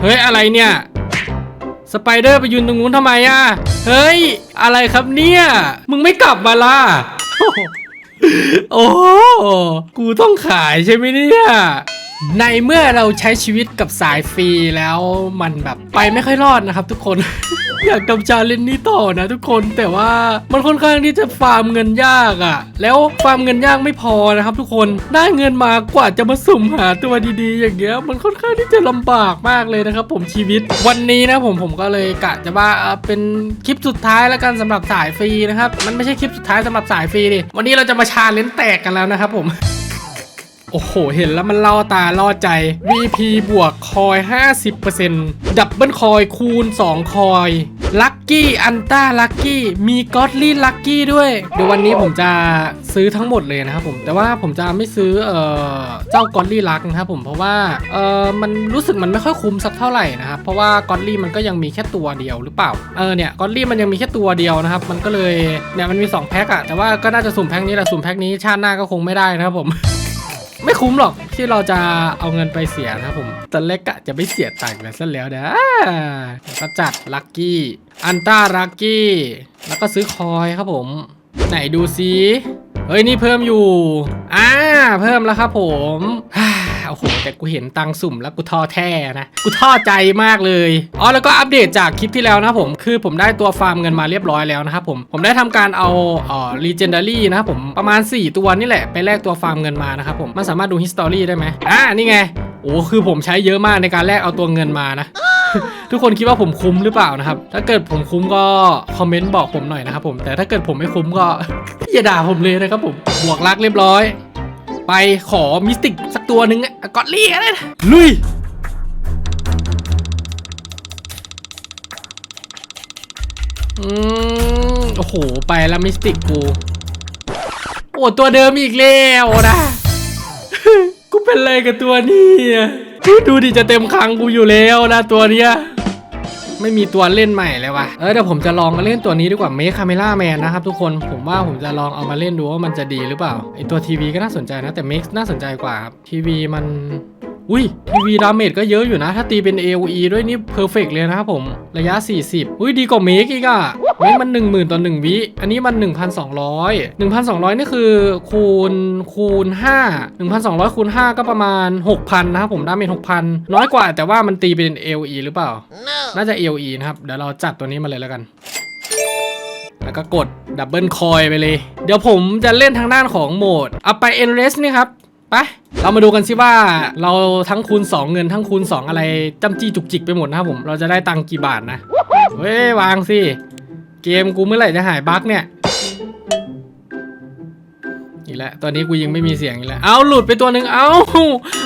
เฮ้ยอะไรเนี่ย สไปเดอร์ไปยืนตรงนู้นทำไมอะเฮ้ย อะไรครับเนี่ย มึงไม่กลับมาล่ะ โอ้ กูต้องขายใช่ไหมเนี่ย ในเมื่อเราใช้ชีวิตกับสายฟรีแล้วมันแบบไปไม่ค่อยรอดนะครับทุกคน อยากทำชาเลนจ์นี้ต่อนะทุกคนแต่ว่ามันค่อนข้างที่จะฟาร์มเงินยากอะ่ะ แล้วฟาร์มเงินยากไม่พอนะครับทุกคนได้เงินมากว่าจะมาสุ่มหาตัวดีๆ อย่างเงี้ยมันค่อนข้างที่จะลำบากมากเลยนะครับผมชีวิต วันนี้นะผมผมก็เลยกะจะว่าเป็นคลิปสุดท้ายแล้วกันสำหรับสายฟรีนะครับมันไม่ใช่คลิปสุดท้ายสำหรับสายฟรีดิวันนี้เราจะมาชาเลนจ์แตกกันแล้วนะครับผม โอ้โห เห็นแล้วมันเล่าตาล่อใจ VP บวกคอย 50%ดับเบิลคอยคูณ 2 คอยลัคกี้อันต้าลัคกี้มีก็อดลี่ลัคกี้ด้วย เดี๋ยววันนี้ผมจะซื้อทั้งหมดเลยนะครับผมแต่ว่าผมจะไม่ซื้อเอ่อเจ้าก็อดลี่ลักนะครับผมเพราะว่าเอ่อมันรู้สึกมันไม่ค่อยคุ้มสักเท่าไหร่นะครับเพราะว่าก็อดลี่มันก็ยังมีแค่ตัวเดียวหรือเปล่าเออเนี่ยก็อดลี่มันยังมีแค่ตัวเดียวนะครับมันก็เลยเนี่ยมันมีสองแพ็คอะแต่ว่าก็น่าจะสุ่มแพ็คนี้แหละสุ่มแพ็คนี้ชาติหน้าก็คงไม่ได้นะครับผม ไม่คุ้มหรอกที่เราจะเอาเงินไปเสียนะครับผมตอนแรกกะจะไม่เสียตังค์เลยซะแล้วนะก็จัดลักกี้ อันต้าลักกี้ แล้วก็ซื้อคอยครับผม ไหนดูซิเฮ้ยนี่เพิ่มอยู่ อ่า เพิ่มแล้วครับผม โอ้โห แต่กูเห็นตังสุ่มแล้วกูท้อแท้นะ กูท้อใจมากเลยอ๋อแล้วก็อัปเดตจากคลิปที่แล้วนะผม คือผมได้ตัวฟาร์มเงินมาเรียบร้อยแล้วนะครับผม ผมได้ทำการเอาเอ่อ legendary นะครับผมประมาณ 4 ตัวนี่แหละไปแลกตัวฟาร์มเงินมานะครับผมมันสามารถดู history ได้ไหมอ่านี่ไงโอ้คือผมใช้เยอะมากในการแลกเอาตัวเงินมานะทุกคนคิดว่าผมคุ้มหรือเปล่านะครับ ถ้าเกิดผมคุ้มก็คอมเมนต์บอกผมหน่อยนะครับผม แต่ถ้าเกิดผมไม่คุ้มก็อย่าด่าผมเลยนะครับผม บวกรักเรียบร้อย ไปขอมิสติกสักตัวหนึ่งอะกอดลี่อะไรลุยอืมโอ้โห ไปแล้วมิสติกกู โอ้ตัวเดิมอีกแล้วนะ กูเป็นอะไรกับตัวนี้ ดูดิจะเต็มคังกูอยู่แล้วนะตัวเนี้ย ไม่มีตัวเล่นใหม่เลยว่ะเออเดี๋ยวผมจะลองมาเล่นตัวนี้ดีกว่าเมคคาเมล่าแมนนะครับทุกคนผมว่าผมจะลองเอามาเล่นดูว่ามันจะดีหรือเปล่าไอตัวทีวีก็น่าสนใจนะแต่เมคน่าสนใจกว่าครับทีวีมัน อุ้ยทีวีดาเมจก็เยอะอยู่นะ ถ้าตีเป็น AOE ด้วยนี่เพอร์เฟกเลยนะครับผม ระยะ 40 อุ้ยดีกว่าเมคอีกอะเมคมัน 10,000 ต่อ 1 วิ อันนี้มัน 1,200 1,200 นี่คือคูณคูณ 5 1,200 คูณ 5 ก็ประมาณ 6,000 นะครับผมดาเมจ6,000 น้อยกว่าแต่ว่ามันตีเป็น AOE หรือเปล่า น่าจะ AOE นะครับ เดี๋ยวเราจัดตัวนี้มาเลยแล้วกันแล้วก็กดดับเบิลคอยไปเลย เดี๋ยวผมจะเล่นทางด้านของโหมดเอาไป Endless นี่ครับ ไปเรามาดูกันสิว่าเราทั้งคูณ 2 เงินทั้งคูณ 2 อะไรจำจี้จุกจิกไปหมดนะครับผมเราจะได้ตังค์กี่บาทนะเว้ยวางสิเกมกูเมื่อไหร่จะหายบั๊กเนี่ยอีกแล้วตอนนี้กูยังไม่มีเสียงอีกแล้วเอาหลุดไปตัวหนึ่งเอา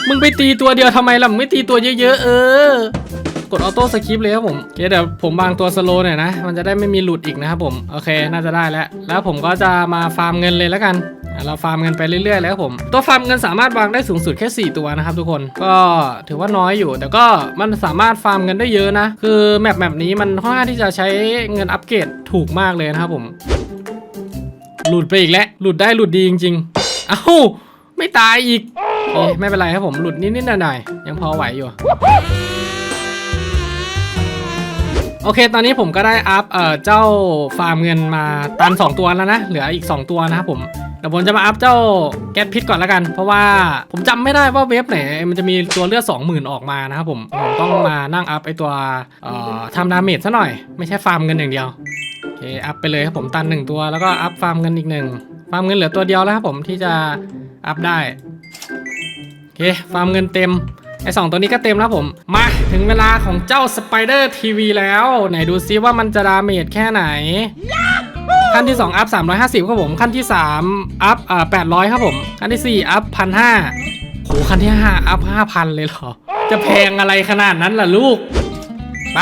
มึงไปตีตัวเดียวทำไมล่ะมึงไม่ตีตัวเยอะๆเออ กดออโต้สคริปต์เลยครับผมโอเคเดี๋ยวผมวางตัวสโลหน่อยนะ มันจะได้ไม่มีหลุดอีกนะครับผมโอเคน่าจะได้แล้ว แล้วผมก็จะมาฟาร์มเงินเลยแล้วกันเราฟาร์มเงินไปเรื่อยๆแล้วผม ตัวฟาร์มเงินสามารถวางได้สูงสุดแค่ 4 ตัวนะครับทุกคนก็ถือว่าน้อยอยู่ แต่ก็มันสามารถฟาร์มเงินได้เยอะนะ คือแมปแบบนี้มันค่อนข้างที่จะใช้เงินอัปเกรดถูกมากเลยนะครับผม หลุดไปอีกแล้วหลุดได้หลุดดีจริงๆ เอ้า ไม่ตายอีกโอเคไม่เป็นไรครับผมหลุดนิดๆหน่อยๆยังพอไหวอยู่ โอเค ตอนนี้ผมก็ได้อัพเอ่อเจ้าฟาร์มเงินมาตัน 2 ตัวแล้วนะ เหลืออีก 2 ตัวนะครับผมเดี๋ยวผมจะมาอัพเจ้าแก๊สพิษก่อนแล้วกัน เพราะว่าผมจำไม่ได้ว่าเว็บไหนมันจะมีตัวเลือด20,000 ออกมานะครับผมผมต้องมานั่งอัพไอตัวเอ่อทำดาเมจซะหน่อย ไม่ใช่ฟาร์มเงินอย่างเดียวโอเคอัพไปเลยครับผมตันหนึ่งตัวแล้วก็อัพฟาร์มเงินอีกหนึ่งฟาร์มเงินเหลือตัวเดียวแล้วครับผมที่จะอัพได้โอเคฟาร์มเงินเต็มไอสองตัวนี้ก็เต็มแล้วผมมา ถึงเวลาของเจ้าสไปเดอร์ทีวีแล้ว ไหนดูซิว่ามันจะดาเมจแค่ไหน ขั้นที่ 2 อัพ 350 ครับผม ขั้นที่ 3 อัพอ่า800 ครับผม ขั้นที่ 4 อัพ 1,500โหขั้นที่ 5 อัพ 5,000 เลยเหรอ จะแพงอะไรขนาดนั้นล่ะลูก ไป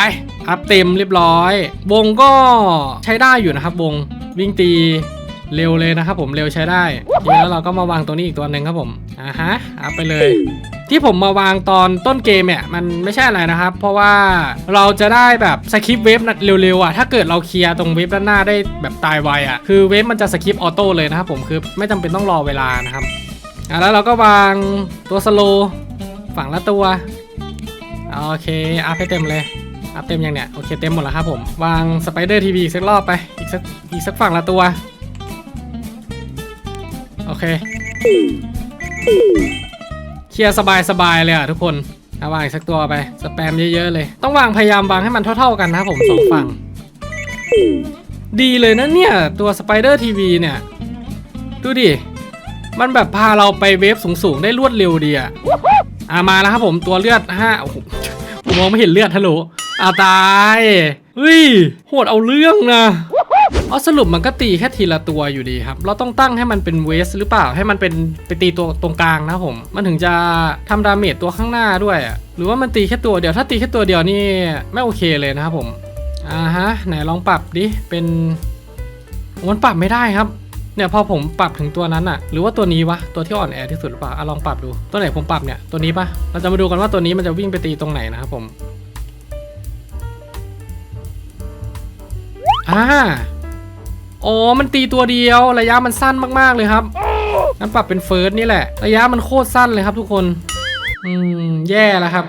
อัพเต็มเรียบร้อย วงก็ใช้ได้อยู่นะครับวง วิ่งตีเร็วเลยนะครับผม เร็วใช้ได้โอเคแล้วเราก็มาวางตัวนี้อีกตัวหนึ่งครับผม อ่าฮะอัพไปเลย ที่ผมมาวางตอนต้นเกมเนี่ยมันไม่ใช่อะไรนะครับ เพราะว่าเราจะได้แบบสคริปเวฟเร็วๆอะถ้าเกิดเราเคลียร์ตรงเวฟด้านหน้าได้แบบตายไวอะคือเวฟมันจะสคริปออโต้เลยนะครับผมคือไม่จำเป็นต้องรอเวลานะครับอะแล้วเราก็วางตัวสโลฝั่งละตัวโอเคอัพให้เต็มเลยอัพเต็มยังเนี่ยโอเคเต็มหมดแล้วครับผมวางสไปเดอร์ทีวีอีกสักรอบไปอีกสักอีกสักฝั่งละตัวโอเค เคลียร์สบายๆเลยอะทุกคนเอาวางอีกสักตัวไป สแปมเยอะๆเลย ต้องวางพยายามวางให้มันเท่าๆกันนะครับผมสองฝั่ง ดีเลยนะเนี่ย ตัวสไปเดอร์ทีวีเนี่ย ดูดิ มันแบบพาเราไปเวฟสูงๆ ได้รวดเร็วดีอะอะมาแล้วครับผมตัวเลือดห้าโอ้โหผมมองไม่เห็นเลือดฮัลโหลอาตายเฮ้ยโหดเอาเรื่องนะ เอาสรุปมันก็ตีแค่ทีละตัวอยู่ดีครับ เราต้องตั้งให้มันเป็นเวสหรือเปล่า ให้มันเป็นไปตีตัวตรงกลางนะผม มันถึงจะทำดาเมจตัวข้างหน้าด้วยอะหรือว่ามันตีแค่ตัวเดียว ถ้าตีแค่ตัวเดียวนี่ไม่โอเคเลยนะครับผม อ่าฮะ ไหนลองปรับดิ เป็นมันปรับไม่ได้ครับเนี่ยพอผมปรับถึงตัวนั้นอะหรือว่าตัวนี้วะตัวที่อ่อนแอที่สุดหรือเปล่าอะลองปรับดูตัวไหนผมปรับเนี่ยตัวนี้ปะเราจะมาดูกันว่าตัวนี้มันจะวิ่งไปตีตรงไหนนะครับผมอ่า อ๋อ มันตีตัวเดียวระยะมันสั้นมากๆเลยครับงั้นปรับเป็นเฟิร์สนี่แหละ ระยะมันโคตรสั้นเลยครับทุกคน อืม แย่แล้วครับ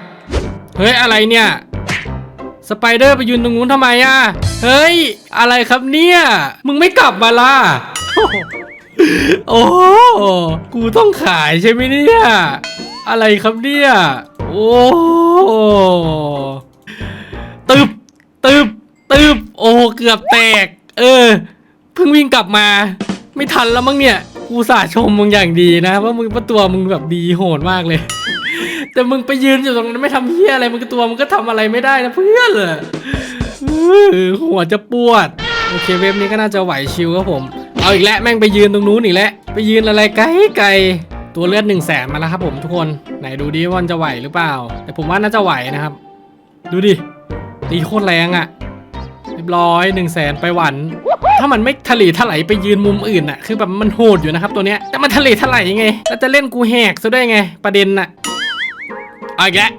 เฮ้ย อะไรเนี่ย สไปเดอร์ไปยืนตรงนู้นทำไมอะ เฮ้ย อะไรครับเนี่ย มึงไม่กลับมาล่ะ โอ้กูต้องขายใช่ไหมเนี่ย อะไรครับเนี่ย โอ้ตึบตึบตึบโอ้ เกือบแตก เออ เพิ่งวิ่งกลับมา ไม่ทันแล้วมั้งเนี่ย กูสาชมมึงอย่างดีนะว่ามึงว่าตัวมึงแบบดีโหดมากเลย แต่มึงไปยืนอยู่ตรงนั้นไม่ทำเฮียอะไรมึงก็ตัวมึงก็ทำอะไรไม่ได้นะเพื่อนเลยหัวจะปวดโอเคเว็บนี้ก็น่าจะไหวชิวครับผม เอาอีกแล้วแม่งไปยืนตรงนู้นอีกแล้วไปยืนอะไรไกลไกลตัวเลือดหนึ่งแสนมาแล้วครับผมทุกคนไหนดูดิว่ามันจะไหวหรือเปล่า แต่ผมว่าน่าจะไหวนะครับ ดูดิตีโคตรแรงอะ่ะ เรียบร้อยหนึ่งแสนไปหวัน ถ้ามันไม่ทะเลถลายไปยืนมุมอื่นน่ะคือแบบมันโหดอยู่นะครับตัวเนี้ยแต่มันทะเลถลายยังไงแล้วจะเล่นกูแหกซะได้ไง ประเด็นน่ะเอาอีกแล้ว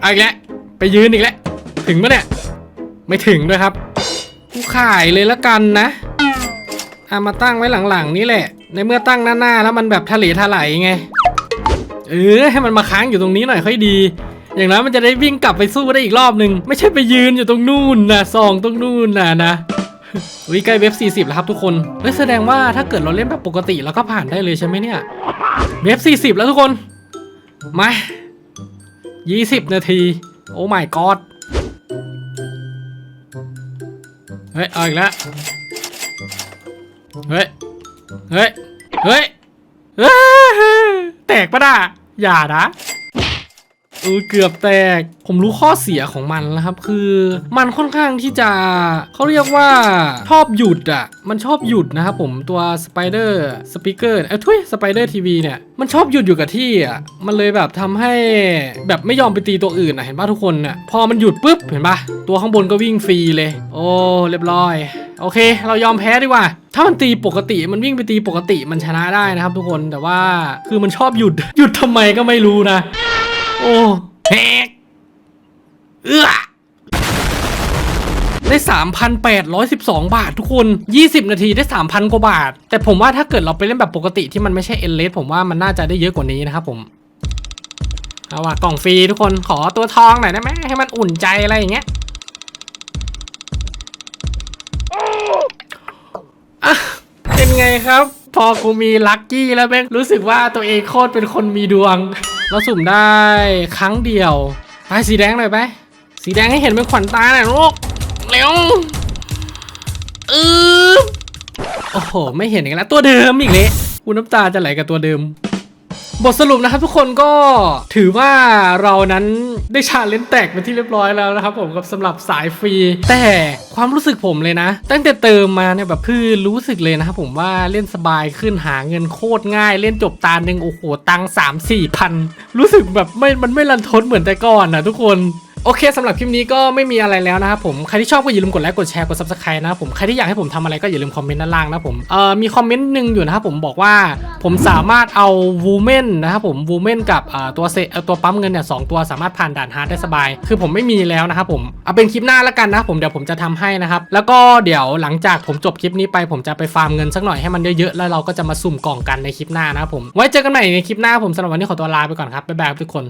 เอาอีกแล้วไปยืนอีกแล้วถึงปะเนี่ยไม่ถึงด้วยครับกูขายเลยละกันนะเอามาตั้งไว้หลังๆนี่แหละ ในเมื่อตั้งหน้าๆแล้วมันแบบทะเลถลายไงเออให้มันมาค้างอยู่ตรงนี้หน่อยค่อยดี อย่างนั้นมันจะได้วิ่งกลับไปสู้ได้อีกรอบหนึ่งไม่ใช่ไปยืนอยู่ตรงนู่นนะซองตรงนู่นนะนะวิใกล้เว็บ 40 แล้วครับทุกคนเฮ้ยแสดงว่าถ้าเกิดเราเล่นแบบปกติเราก็ผ่านได้เลยใช่ไหมเนี่ย เว็บ 40 แล้วทุกคน มา 20 นาที โอ้ my god เฮ้ย เอาอีกแล้ว เฮ้ย เฮ้ย เฮ้ยเอ้ยแตกปะด่าอย่านะ เออเกือบแตก ผมรู้ข้อเสียของมันแล้วครับ คือมันค่อนข้างที่จะเขาเรียกว่าชอบหยุดอะ มันชอบหยุดนะครับผมตัวสไปเดอร์สปีกเกอร์เอ้ยทุยสไปเดอร์ทีวีเนี่ย มันชอบหยุดอยู่กับที่อะ มันเลยแบบทำให้แบบไม่ยอมไปตีตัวอื่นอะ เห็นป่ะทุกคนอะ พอมันหยุดปุ๊บ เห็นป่ะ ตัวข้างบนก็วิ่งฟรีเลย โอ้เรียบร้อย โอเค เรายอมแพ้ดีกว่าถ้ามันตีปกติมันวิ่งไปตีปกติมันชนะได้นะครับทุกคนแต่ว่าคือมันชอบหยุดหยุดทำไมก็ไม่รู้นะ โอ้แฮกเอื้อได้ 3,812 บาททุกคน 20 นาทีได้ 3,000 กว่าบาท แต่ผมว่าถ้าเกิดเราไปเล่นแบบปกติที่มันไม่ใช่เอ็นเลสผมว่ามันน่าจะได้เยอะกว่านี้นะครับผม เอาว่ะกล่องฟรีทุกคนขอตัวทองหน่อยได้ไหมให้มันอุ่นใจอะไรอย่างเงี้ยอะเป็นไงครับ พอกูมีลัคกี้แล้วแม่งรู้สึกว่าตัวเองโคตรเป็นคนมีดวง เราสุ่มได้ครั้งเดียวไปสีแดงหน่อยไป สีแดงให้เห็นเป็นขวัญตาหน่อยลูกเร็วอือโอ้โห ไม่เห็นอีกแล้ว ตัวเดิมอีกเลยกูน้ำตาจะไหลกับตัวเดิม บทสรุปนะครับทุกคนก็ถือว่าเรานั้นได้ชาเลนจ์แตกเป็นที่เรียบร้อยแล้วนะครับผมกับสำหรับสายฟรี แต่ความรู้สึกผมเลยนะ ตั้งแต่เติมมาเนี่ยแบบคือรู้สึกเลยนะครับผมว่าเล่นสบายขึ้นหาเงินโคตรง่าย เล่นจบตาหนึ่งโอ้โหตังสามสี่พันรู้สึกแบบไม่มันไม่รันทดเหมือนแต่ก่อนนะทุกคน โอเคสำหรับคลิปนี้ก็ไม่มีอะไรแล้วนะครับผมใครที่ชอบก็อย่าลืมกดไลค์กดแชร์กด subscribe นะครับผมใครที่อยากให้ผมทำอะไรก็อย่าลืมคอมเมนต์ด้านล่างนะผมเอ่อมีคอมเมนต์หนึ่งอยู่นะครับผมบอกว่าผมสามารถเอาวูแมนนะครับผมวูแมนกับเอ่อตัวเซเอ่อตัวปั๊มเงินเนี่ยสองตัวสามารถผ่านด่านฮาร์ดได้สบาย คือผมไม่มีแล้วนะครับผมเอาเป็นคลิปหน้าแล้วกันนะครับผมเดี๋ยวผมจะทำให้นะครับแล้วก็เดี๋ยวหลังจากผมจบคลิปนี้ไป ผมจะไปฟาร์มเงินสักหน่อยให้มันเยอะๆแล้วเราก็จะมาสุ่มกล่องกันในคลิปหน้านะครับผมไว้เจอกันใหม่ในคลิปหน้าผมสำหรับวันนี้ขอตัวลาไปก่อนครับบ๊ายบายครับทุกคน